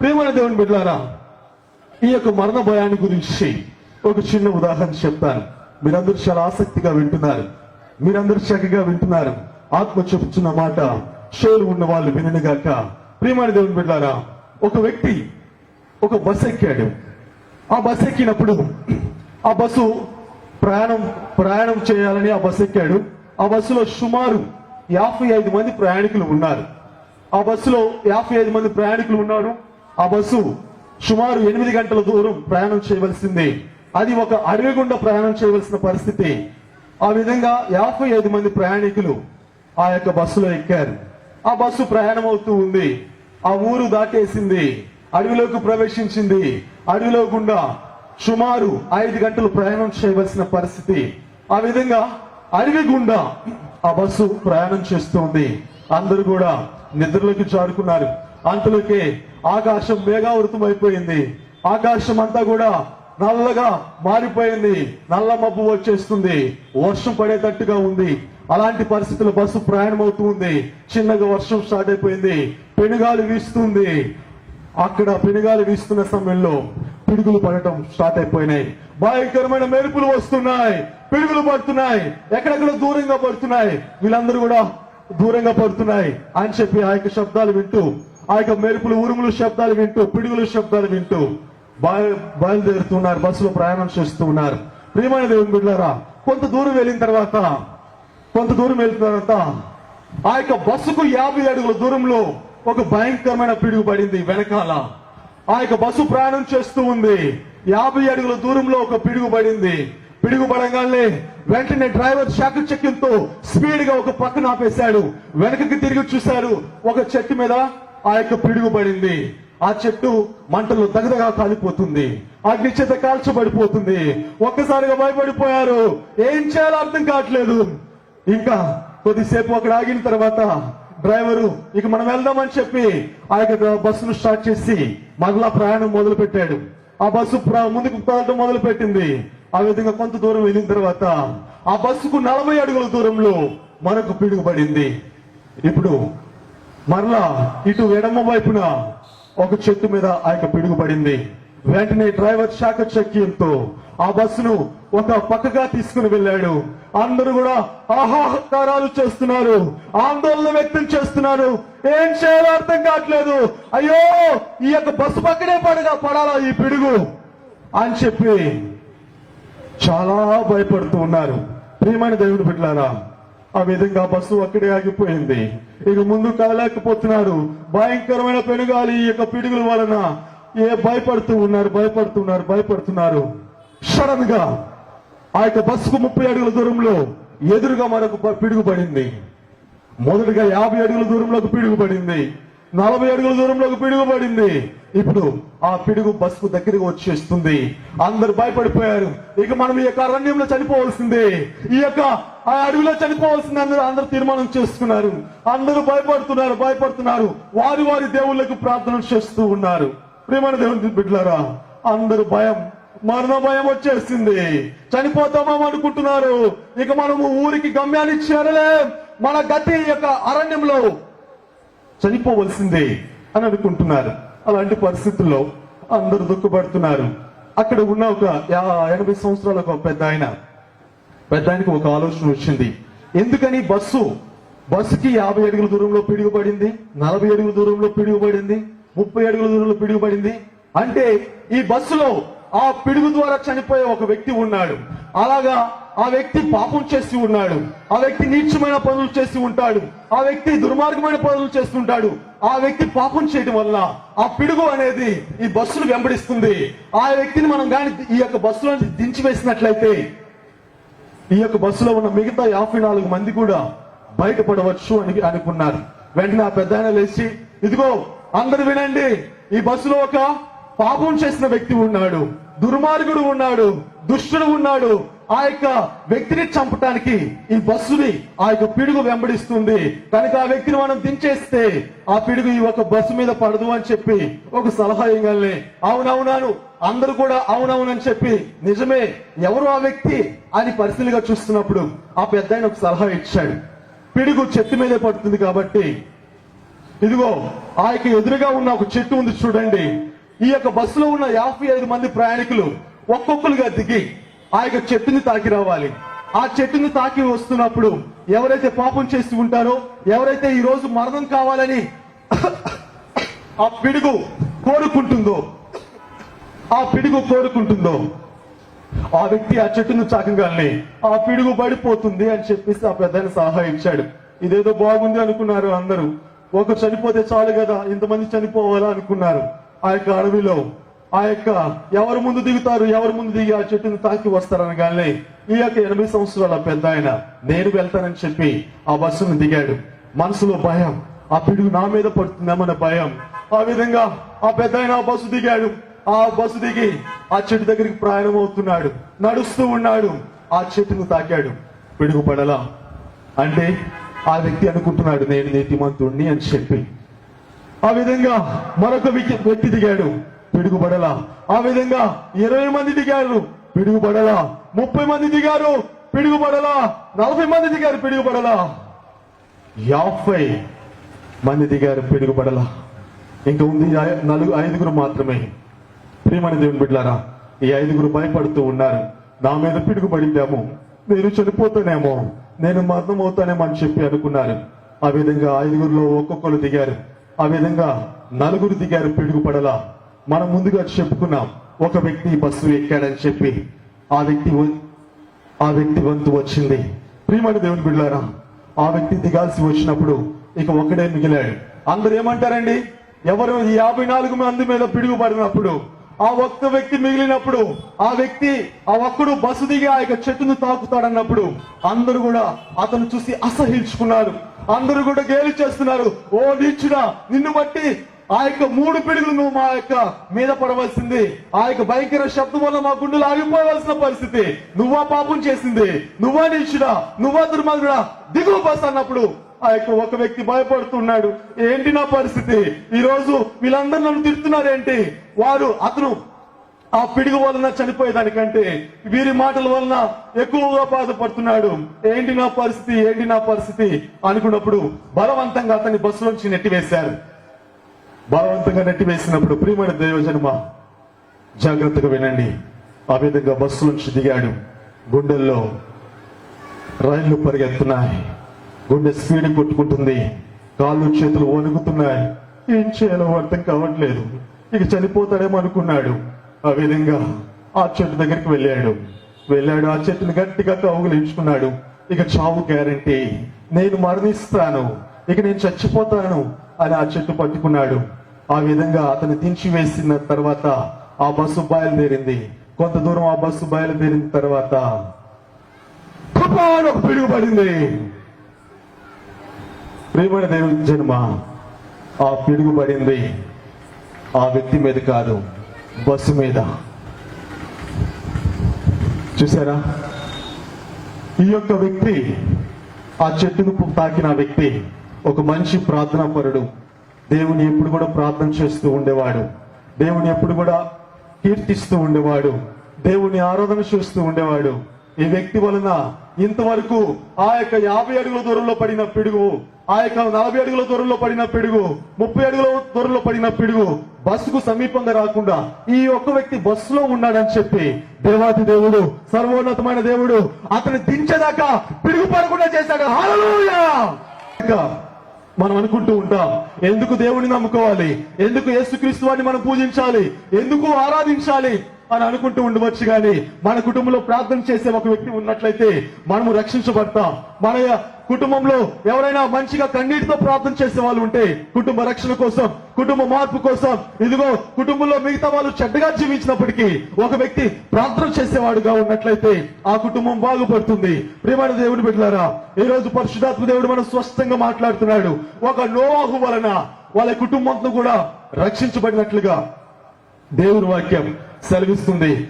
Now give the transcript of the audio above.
ప్రేమల దేవుని బిడ్డారా ఈ యొక్క మరణ భయాన్ని గురించి ఒక చిన్న ఉదాహరణ చెప్తాను. మీరందరూ చాలా ఆసక్తిగా వింటున్నారు. మీరందరూ చక్కగా వింటున్నారు. ఆత్మ చెప్తున్న మాట షోలు ఉన్న వాళ్ళు వినగాక ప్రియమైన దేవుని బిడ్డారా ఒక వ్యక్తి ఒక బస్ ఎక్కాడు. ఆ బస్ ఎక్కినప్పుడు ఆ బస్సు ప్రయాణం ప్రయాణం చేయాలని ఆ బస్సు ఎక్కాడు. ఆ బస్సులో సుమారు యాభై ఐదు మంది ప్రయాణికులు ఉన్నారు. ఆ బస్సులో యాభై ఐదు మంది ప్రయాణికులు ఉన్నారు. ఆ బస్సు సుమారు ఎనిమిది గంటల దూరం ప్రయాణం చేయవలసింది. అది ఒక అడవి గుండా ప్రయాణం చేయవలసిన పరిస్థితి. ఆ విధంగా యాభై ఐదు మంది ప్రయాణికులు ఆ యొక్క బస్సులో ఎక్కారు. ఆ బస్సు ప్రయాణం అవుతూ ఉంది. ఆ ఊరు దాటేసింది. అడవిలోకి ప్రవేశించింది. అడవిలో గుండా సుమారు ఐదు గంటలు ప్రయాణం చేయవలసిన పరిస్థితి. ఆ విధంగా అడవి గుండా ఆ బస్సు ప్రయాణం చేస్తుంది అందరూ కూడా నిద్రలోకి జారుకున్నారు. అంతలోకే ఆకాశం మేఘావృతం అయిపోయింది ఆకాశం అంతా కూడా నల్లగా మారిపోయింది. నల్ల మబ్బు వచ్చేస్తుంది. వర్షం పడేటట్టుగా ఉంది. అలాంటి పరిస్థితుల్లో బస్సు ప్రయాణం అవుతూ ఉంది. చిన్నగా వర్షం స్టార్ట్ అయిపోయింది. పెనుగాలు వీస్తుంది. అక్కడ పెనుగాలు వీస్తున్న సమయంలో పిడుగులు పడటం స్టార్ట్ అయిపోయినాయి. భయంకరమైన మెరుపులు వస్తున్నాయి. పిడుగులు పడుతున్నాయి. ఎక్కడెక్కడ దూరంగా పడుతున్నాయి. వీళ్ళందరూ కూడా దూరంగా పడుతున్నాయి అని చెప్పి ఆ యొక్క శబ్దాలు వింటూ ఆ యొక్క మెరుపులు ఉరుములు శబ్దాలు వింటూ పిడుగులు శబ్దాలు వింటూ బయలుదేరుతున్నారు బస్సులో ప్రయాణం చేస్తూ ఉన్నారు ప్రియమైన దేవుని బిడ్డారా కొంత దూరం వెళ్ళిన తర్వాత కొంత దూరం వెళ్ళిన తర్వాత ఆ యొక్క బస్సుకు యాభై అడుగుల దూరంలో ఒక భయంకరమైన పిడుగు పడింది వెనకాల. ఆ యొక్క బస్సు ప్రయాణం చేస్తూ ఉంది. యాభై అడుగుల దూరంలో ఒక పిడుగు పడింది. పిడుగు పడగానే వెంటనే డ్రైవర్ శాఖ చెక్కింతో స్పీడ్గా ఒక పక్కన ఆపేశాడు. వెనకకి తిరిగి చూశారు ఒక చెట్టు మీద ఆ యొక్క పిడుగు పడింది ఆ చెట్టు మంటలు దగదగా కాలిపోతుంది. అగ్ని చేత కాల్చబడిపోతుంది. ఒక్కసారిగా భయపడిపోయారు. ఏం చేయాలో అర్థం కావట్లేదు. ఇంకా కొద్దిసేపు అక్కడ ఆగిన తర్వాత డ్రైవరు ఇక మనం వెళ్దామని చెప్పి ఆ యొక్క బస్సును స్టార్ట్ చేసి మరలా ప్రయాణం మొదలు పెట్టాడు ఆ బస్సు ముందుకు కదలటం మొదలు పెట్టింది ఆ విధంగా కొంత దూరం వెళ్ళిన తర్వాత ఆ బస్సుకు నలభై అడుగుల దూరంలో మరొక పిడుగు పడింది ఇప్పుడు మరలా ఇటు ఎడమ వైపున ఒక చెట్టు మీద ఆ యొక్క పిడుగు పడింది వెంటనే డ్రైవర్ శాఖ చక్యంతో ఆ బస్సును ఒక పక్కగా తీసుకుని వెళ్ళాడు. అందరూ కూడా ఆహాహకారాలు చేస్తున్నారు. ఆందోళన వ్యక్తం చేస్తున్నారు. ఏం చేయాలో అర్థం కావట్లేదు. అయ్యో ఈ యొక్క బస్సు పక్కనే పడగా పడాలా ఈ పిడుగు అని చెప్పి చాలా భయపడుతూ ఉన్నారు. ప్రియమైన దేవుడు బిడ్డలారా ఆ విధంగా బస్సు అక్కడే ఆగిపోయింది. ఇక ముందు కదలేకపోతున్నారు భయంకరమైన పెనుగాలి ఈ యొక్క పిడుగుల వలన. ఏ భయపడుతూ ఉన్నారు భయపడుతున్నారు భయపడుతున్నారు. సడన్గా ఆ యొక్క బస్సుకు ముప్పై అడుగుల దూరంలో ఎదురుగా మరొక పిడుగు పడింది. మొదటగా యాభై అడుగుల దూరంలోకి పిడుగు పడింది. నలభై అడుగుల దూరంలోకి పిడుగు పడింది. ఇప్పుడు ఆ పిడుగు బస్సుకు దగ్గరకు వచ్చేస్తుంది. అందరు భయపడిపోయారు. ఇక మనం ఈ యొక్క అరణ్యంలో చనిపోవాల్సిందే. ఈ యొక్క ఆ అడవిలో చనిపోవాల్సింది అందరూ అందరూ తీర్మానం చేసుకున్నారు అందరూ భయపడుతున్నారు భయపడుతున్నారు. వారి వారి దేవుళ్ళకు ప్రార్థన చేస్తూ ఉన్నారు. ప్రేమ దేవుని బిడ్డలారా అందరూ భయం మరణ భయం వచ్చేసింది. చనిపోతామో అనుకుంటున్నారు. ఇక మనము ఊరికి గమ్యాన్ని చేరలే. మన గతి ఈ యొక్క అరణ్యంలో చనిపోవలసిందే అని అనుకుంటున్నారు. అలాంటి పరిస్థితుల్లో అందరూ దుఃఖపడుతున్నారు. అక్కడ ఉన్న ఒక ఎనభై సంవత్సరాల ఒక పెద్ద ఆయన పెద్ద ఆయనకు ఒక ఆలోచన వచ్చింది. ఎందుకని బస్సు బస్సుకి యాభై అడుగుల దూరంలో పిడుగుపడింది నలభై అడుగుల దూరంలో పిడుగుపడింది ముప్పై అడుగుల దూరంలో పిడుగుపడింది? అంటే ఈ బస్సులో ఆ పిడుగు ద్వారా చనిపోయే ఒక వ్యక్తి ఉన్నాడు. అలాగా ఆ వ్యక్తి పాపం చేసి ఉన్నాడు. ఆ వ్యక్తి నీచమైన పనులు చేసి ఉంటాడు. ఆ వ్యక్తి దుర్మార్గమైన పనులు చేస్తుంటాడు ఆ వ్యక్తి పాపం చేయడం వల్ల ఆ పిడుగు అనేది ఈ బస్సును వెంబడిస్తుంది. ఆ వ్యక్తిని మనం గాని ఈ యొక్క బస్సులో దించి వేసినట్లయితే ఈ యొక్క బస్సులో ఉన్న మిగతా యాభై నాలుగు మంది కూడా బయటపడవచ్చు అని అనుకున్నారు. వెంటనే ఆ పెద్ద లేచి ఇదిగో అందరు వినండి. ఈ బస్సులో ఒక పాపం చేసిన వ్యక్తి ఉన్నాడు. దుర్మార్గుడు ఉన్నాడు. దుష్టుడు ఉన్నాడు. ఆ యొక్క వ్యక్తిని చంపటానికి ఈ బస్సుని ఆ యొక్క పిడుగు వెంబడిస్తుంది. కనుక ఆ వ్యక్తిని మనం దించేస్తే ఆ పిడుగు ఈ ఒక బస్సు మీద పడదు అని చెప్పి ఒక సలహా ఇవ్వగలనే. అవునవునాను అందరూ కూడా అవునవునని చెప్పి నిజమే ఎవరు ఆ వ్యక్తి అని పరిశీలిగా చూస్తున్నప్పుడు ఆ పెద్ద ఒక సలహా ఇచ్చాడు. పిడుగు చెట్టు మీదే పడుతుంది కాబట్టి. ఇదిగో ఆ యొక్క ఎదురుగా ఉన్న ఒక చెట్టు ఉంది చూడండి. ఈ యొక్క బస్సులో ఉన్న యాభై ఐదు మంది ప్రయాణికులు ఒక్కొక్కరుగా దిగి ఆ యొక్క చెట్టుని తాకి రావాలి. ఆ చెట్టుని తాకి వస్తున్నప్పుడు ఎవరైతే పాపం చేసి ఉంటారో ఎవరైతే ఈ రోజు మరణం కావాలని ఆ పిడుగు కోరుకుంటుందో ఆ పిడుగు కోరుకుంటుందో ఆ వ్యక్తి ఆ చెట్టును చాకగాలని ఆ పిడుగు పడిపోతుంది అని చెప్పేసి ఆ పెద్దని సహాయించాడు ఇచ్చాడు ఇదేదో బాగుంది అనుకున్నారు అందరూ. ఒక చనిపోతే చాలు కదా ఇంతమంది చనిపోవాలా అనుకున్నారు. ఆ యొక్క అడవిలో ఆ యొక్క ఎవరు ముందు దిగుతారు ఎవరు ముందు దిగి ఆ చెట్టును తాకి వస్తారనగానే ఈ యొక్క ఎనభై సంవత్సరాల పెద్ద ఆయన నేను వెళ్తానని చెప్పి ఆ బస్సును దిగాడు. మనసులో భయం ఆ పిడుగు నా మీద పడుతుందేమన్న భయం. ఆ విధంగా ఆ పెద్ద ఆయన ఆ బస్సు దిగాడు. ఆ బస్సు దిగి ఆ చెట్టు దగ్గరికి ప్రయాణం అవుతున్నాడు. నడుస్తూ ఉన్నాడు. ఆ చెట్టును తాకాడు. పిడుగు పడలా. అంటే ఆ వ్యక్తి అనుకుంటున్నాడు నేను నీతిమంతుణ్ణి అని చెప్పి. ఆ విధంగా మరొక వ్యక్తి- వ్యక్తి దిగాడు. పిడుగుపడలా. ఆ విధంగా ఇరవై మంది దిగారు పిడుగుపడలా. ముప్పై మంది దిగారు పిడుగుపడలా. నలభై మంది దిగారు పిడుగుపడలా. యాభై మంది దిగారు పిడుగుపడలా. ఇంకా ఉంది నలుగు ఐదుగురు మాత్రమే. ప్రియమణి దేవుని బిడ్డారా ఈ ఐదుగురు భయపడుతూ ఉన్నారు. నా మీద పిడుగుపడిందేమో. నేను చనిపోతానేమో. నేను మరణం అవుతానేమో అని చెప్పి అనుకున్నారు. ఆ విధంగా ఐదుగురులో ఒక్కొక్కరు దిగారు. ఆ విధంగా నలుగురు దిగారు పిడుగుపడలా. మనం ముందుగా చెప్పుకున్నాం ఒక వ్యక్తి బస్సు ఎక్కాడని చెప్పి ఆ వ్యక్తి ఆ వ్యక్తి వంతు వచ్చింది. ప్రియమని దేవుని బిడ్డారా ఆ వ్యక్తి దిగాల్సి వచ్చినప్పుడు ఇక ఒక్కడే మిగిలాడు. అందరు ఏమంటారండి? ఎవరు యాభై నాలుగు మంది మీద పిడుగుపడినప్పుడు ఆ ఒక్క వ్యక్తి మిగిలినప్పుడు ఆ వ్యక్తి ఆ ఒక్కడు బస్సు దిగి ఆ యొక్క చెట్టును తాకుతాడన్నప్పుడు అందరూ కూడా అతను చూసి అసహించుకున్నారు అందరూ కూడా గేలి చేస్తున్నారు. ఓ నీచుడా నిన్ను బట్టి ఆ యొక్క మూడు పిడుగులు నువ్వు మా యొక్క మీద పడవలసింది. ఆ యొక్క భయంకర శబ్దం వల్ల మా గుండెలు ఆగిపోవలసిన పరిస్థితి. నువ్వా పాపం చేసింది. నువ్వా నిలిచినా నువ్వా దుర్మార్గుడా. దిగువ బస్ అన్నప్పుడు ఆ యొక్క ఒక వ్యక్తి భయపడుతున్నాడు. ఏంటి నా పరిస్థితి? ఈ రోజు వీళ్ళందరూ నన్ను తిడుతున్నారేంటి? వారు అతను ఆ పిడుగు వలన చనిపోయేదానికంటే వీరి మాటల వలన ఎక్కువగా బాధపడుతున్నాడు. ఏంటి నా పరిస్థితి? ఏంటి నా పరిస్థితి? అనుకున్నప్పుడు బలవంతంగా అతన్ని బస్సులోంచి నెట్టివేశారు. బలవంతంగా నెట్టివేసినప్పుడు ప్రియమైన దైవజనమ జాగ్రత్తగా వినండి. ఆ విధంగా బస్సు నుంచి దిగాడు. గుండెల్లో రైళ్ళు పరిగెత్తున్నాయి. గుండె స్పీడ్ కొట్టుకుంటుంది. కాళ్ళు చేతులు వణుకుతున్నాయి. ఏం చేయాలో అర్థం కావట్లేదు. ఇక చనిపోతాడేమో అనుకున్నాడు. ఆ విధంగా ఆ చెట్టు దగ్గరికి వెళ్ళాడు. వెళ్ళాడు ఆ చెట్టుని గట్టిగా కౌగులించుకున్నాడు. ఇక చావు గ్యారంటీ. నేను మరణిస్తాను. ఇక నేను చచ్చిపోతాను అని ఆ చెట్టు పట్టుకున్నాడు. ఆ విధంగా అతను దించి వేసిన తర్వాత ఆ బస్సు బయలుదేరింది. కొంత దూరం ఆ బస్సు బయలుదేరిన తర్వాత కపాన్ ఒక పిడుగు ప్రియమైన దేవుని జన్మ ఆ పిడుగుపడింది. ఆ వ్యక్తి మీద కాదు బస్సు మీద. చూసారా? ఈ యొక్క వ్యక్తి ఆ చెట్టును తాకిన వ్యక్తి ఒక మంచి ప్రార్థనా పరుడు దేవుని ఎప్పుడు కూడా ప్రార్థన చేస్తూ ఉండేవాడు. దేవుని ఎప్పుడు కూడా కీర్తిస్తూ ఉండేవాడు. దేవుని ఆరాధన చేస్తూ ఉండేవాడు. ఈ వ్యక్తి వలన ఇంతవరకు ఆ యొక్క యాభై అడుగుల దూరంలో పడిన పిడుగు ఆ యొక్క నలభై అడుగుల దూరంలో పడిన పిడుగు ముప్పై అడుగుల దూరంలో పడిన పిడుగు బస్సుకు సమీపంగా రాకుండా ఈ ఒక్క వ్యక్తి బస్సులో ఉన్నాడని చెప్పి దేవాది దేవుడు సర్వోన్నతమైన దేవుడు అతను దించేదాకా పిడుగు పడకుండా చేశాడు. మనం అనుకుంటూ ఉంటాం. ఎందుకు దేవుని నమ్ముకోవాలి? ఎందుకు యేసుక్రీస్తు వాడిని మనం పూజించాలి? ఎందుకు ఆరాధించాలి? అని అనుకుంటూ ఉండవచ్చు కానీ మన కుటుంబంలో ప్రార్థన చేసే ఒక వ్యక్తి ఉన్నట్లయితే మనము రక్షించబడతాం. మన కుటుంబంలో ఎవరైనా మంచిగా కన్నీటితో ప్రార్థన చేసే వాళ్ళు ఉంటే కుటుంబ రక్షణ కోసం కుటుంబ మార్పు కోసం ఇదిగో కుటుంబంలో మిగతా వాళ్ళు చెడ్డగా జీవించినప్పటికీ ఒక వ్యక్తి ప్రార్థన చేసేవాడుగా ఉన్నట్లయితే ఆ కుటుంబం బాగుపడుతుంది. ప్రియమైన దేవుని బిడ్డలారా ఈ రోజు పరిశుధాత్మ దేవుడు మనం స్పష్టంగా మాట్లాడుతున్నాడు. ఒక నోవాహు వలన వాళ్ళ కుటుంబంతో కూడా రక్షించబడినట్లుగా దేవుని వాక్యం సెలవిస్తుంది.